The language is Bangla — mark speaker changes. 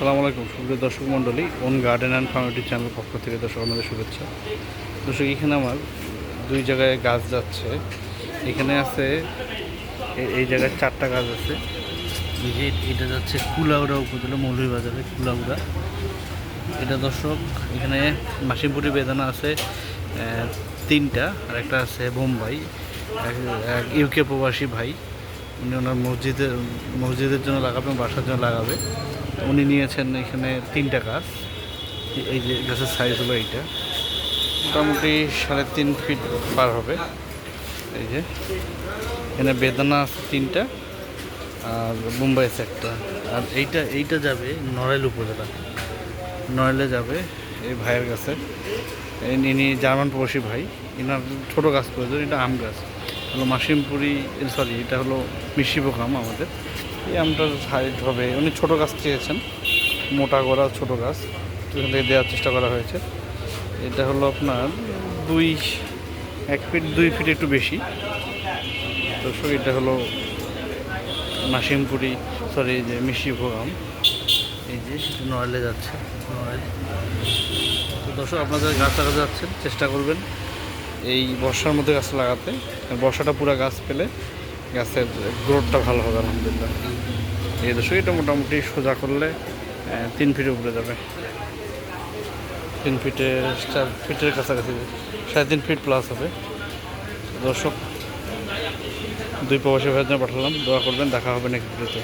Speaker 1: আসসালামু আলাইকুম, সুপ্রিয় দর্শক মণ্ডলী own garden and farmity channel পক্ষ থেকে দর্শক আমাদের শুভেচ্ছা। দর্শক, এখানে আমার দুই জায়গায় গাছ যাচ্ছে। এখানে আছে এই জায়গায় চারটা গাছ আছে। যে এটা যাচ্ছে কুলাউড়া উপজেলা মৌলভীবাজারে কুলাউড়া। এটা দর্শক, এখানে মাসিমপুরি বেদানা আছে তিনটা, আর একটা আছে বোম্বাই। ইউকে প্রবাসী ভাই। উনি ওনার মসজিদের মসজিদের জন্য লাগাবেন বাসার জন্য লাগাবে। উনি নিয়েছেন এখানে তিনটা গাছ এই- যে গাছের সাইজ হলো এইটা। মোটামুটি সাড়ে তিন ফিট পার হবে। এই যে। এখানে বেদানা তিনটা, আর মুম্বাই আছে একটা। আর এইটা এইটা যাবে নড়াইল উপজেলা। নড়াইলে যাবে এই ভাইয়ের কাছে। ইনি জার্মান প্রবাসী ভাই। এনার ছোটো গাছ প্রয়োজন, এটা আম গাছ। হলো মাসিমপুরি সরি এটা হলো আম আমাদের। এই আমটার হাইট হবে। উনি ছোটো গাছ চেয়েছেন, মোটা গড়া ছোটো গাছ। তো এখান থেকে দেওয়ার চেষ্টা করা হয়েছে। এটা হলো আপনার দুই, এক ফিট দুই ফিট একটু বেশি। দর্শক, এটা হলো নাসিমপুরি সরি যে মিষ্টিভোগ আম। এই যে নড়াইলে যাচ্ছে নড়াইল তো দর্শক, আপনাদের গাছ লাগাতে যাচ্ছেন, চেষ্টা করবেন। এই বর্ষার মধ্যে গাছ লাগাতে। বর্ষাটা পুরো গাছ পেলে গাছের গ্রোথটা ভালো হবে, আলহামদুলিল্লাহ। এই দর্শক এটা মোটামুটি সোজা করলে তিন ফিটে উপরে যাবে। তিন ফিটে, চার ফিটের কাছাকাছি, সাড়ে তিন ফিট প্লাস হবে। দর্শক, দুই প্রবাসী ভাইয়ের জন্য পাঠালাম, দোয়া করবেন, দেখা হবে নাকি ভিডিওতে